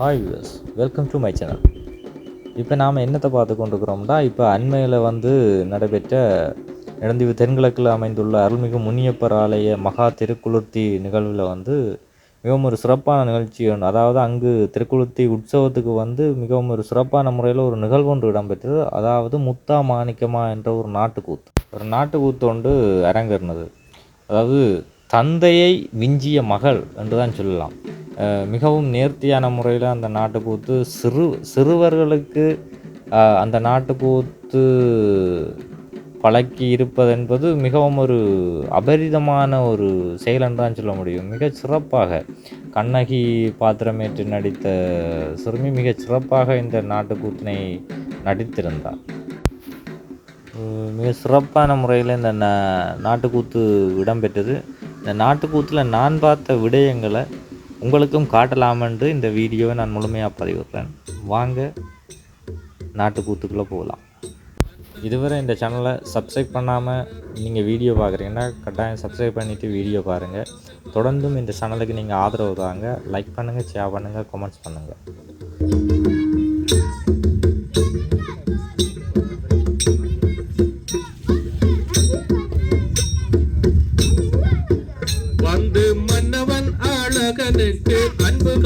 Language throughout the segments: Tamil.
Hi US welcome to my channel இப்போ நாம் என்னத்தை பார்த்து கொண்டிருக்கிறோம்னா இப்போ அண்மையில் வந்து நடைபெற்ற இடந்தீவு தென்கிழக்கில் அமைந்துள்ள அருள்மிகு முனியப்பர் ஆலய மகா திருக்குளிர்த்தி நிகழ்வில் வந்து மிகவும் ஒரு சிறப்பான நிகழ்ச்சி ஒன்று. அதாவது அங்கு திருக்குளிர்த்தி உற்சவத்துக்கு வந்து மிகவும் ஒரு சிறப்பான முறையில் ஒரு நிகழ்வு ஒன்று இடம்பெற்றது. அதாவது முத்தா மாணிக்கமா என்ற ஒரு நாட்டுக்கூத்து. ஒரு நாட்டுக்கூத்து ஒன்று அரங்கேறினது. அதாவது தந்தையை விஞ்சிய மகள் என்று தான் சொல்லலாம். மிகவும் நேர்த்தியான முறையில் அந்த நாட்டுக்கூத்து சிறு சிறுவர்களுக்கு அந்த நாட்டுக்கூத்து பழக்கி இருப்பது என்பது மிகவும் ஒரு அபரிதமான ஒரு செயல் என்று தான் சொல்ல முடியும். மிக சிறப்பாக கண்ணகி பாத்திரமேற்று நடித்த சிறுமி மிகச் சிறப்பாக இந்த நாட்டுக்கூத்தினை நடித்திருந்தார். மிக சிறப்பான முறையில் இந்த நாட்டுக்கூத்து இடம்பெற்றது இந்த நாட்டுக்கூத்தில் நான் பார்த்த விடயங்களை உங்களுக்கும் காட்டலாமென்று இந்த வீடியோவை நான் முழுமையாக பதிவிடுறேன். வாங்க நாட்டுக்கூத்துக்குள்ளே போகலாம். இதுவரை இந்த சேனலை சப்ஸ்கிரைப் பண்ணாமல் நீங்கள் வீடியோ பார்க்குறீங்கன்னா கட்டாயம் சப்ஸ்கிரைப் பண்ணிவிட்டு வீடியோ பாருங்கள் தொடர்ந்தும் இந்த சேனலுக்கு நீங்கள் ஆதரவு தாங்க லைக் பண்ணுங்கள் ஷேர் பண்ணுங்கள் கமெண்ட்ஸ் பண்ணுங்கள் அன்பு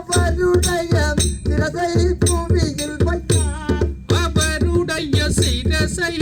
அவருடைய சிரசை புவியில் வைத்தார். அவருடைய சிரசை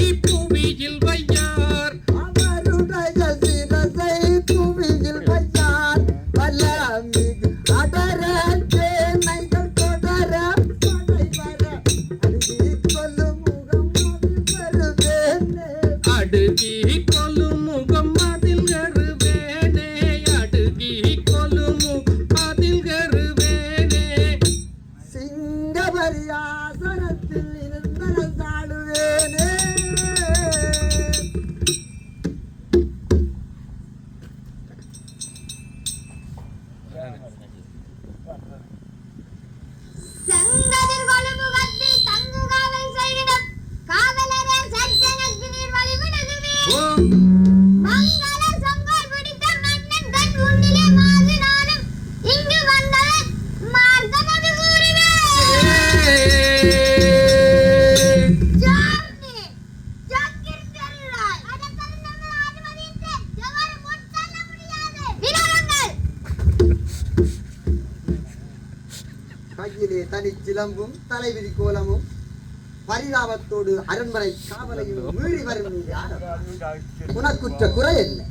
விளம்பும் தலைவிதி கோலமும் பரிதாபத்தோடு அரண்மனை காவலையும் மீறி வரும் உனக்குற்ற குறை என்ன?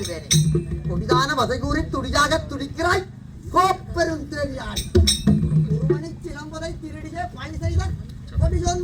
பேசுவேனே கொடிதான வசைகூறி துடியாக துடிக்கிறாய் கோப்பெரும் தேடியாள் ஒருவனை சிலம்பதை திருடிய பணி செய்த கொடியோன்